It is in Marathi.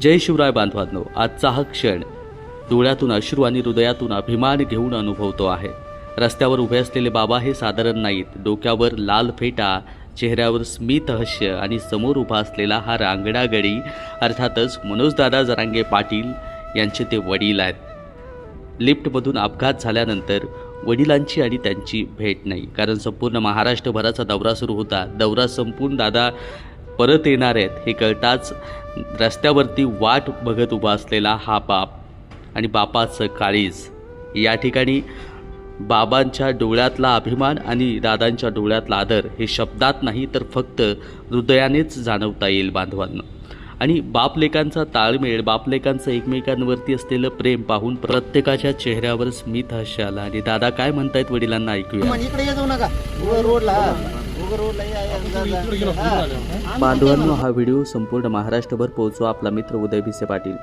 जय शिवराय बांधवांनो आजचा हा क्षण डोळ्यातून अश्रू आणि हृदयातून अभिमान घेऊन अनुभवतो आहे. रस्त्यावर उभे असलेले बाबा हे साधारण नाहीत. डोक्यावर लाल फेटा चेहऱ्यावर स्मित हस्य आणि समोर उभा असलेला हा रांगडा गडी अर्थातच मनोजदादा जरांगे पाटील यांचे ते वडील आहेत. लिफ्टमधून अपघात झाल्यानंतर वडिलांची आणि त्यांची भेट नाही. कारण संपूर्ण महाराष्ट्रभराचा दौरा सुरू होता. दौरा संपून दादा परत येणार आहेत हे कळताच रस्त्यावरती वाट बघत उभा असलेला हा बाप आणि बापाचं काळीज. या ठिकाणी बाबांच्या डोळ्यातला अभिमान आणि दादांच्या डोळ्यातला आदर हे शब्दात नाही तर फक्त हृदयानेच जाणवता येईल बांधवांना. आणि बापलेकांचा ताळमेळ बापलेकांचं एकमेकांवरती असलेलं प्रेम पाहून प्रत्येकाच्या चेहऱ्यावर स्मित हास्य आला. आणि दादा काय म्हणतायत वडिलांना ऐकूया. इकडे जाऊ नका. रोडला. बांधवांनो हा व्हिडिओ संपूर्ण महाराष्ट्रभर पोहोचवा आपला मित्र उदय भिसे पाटील.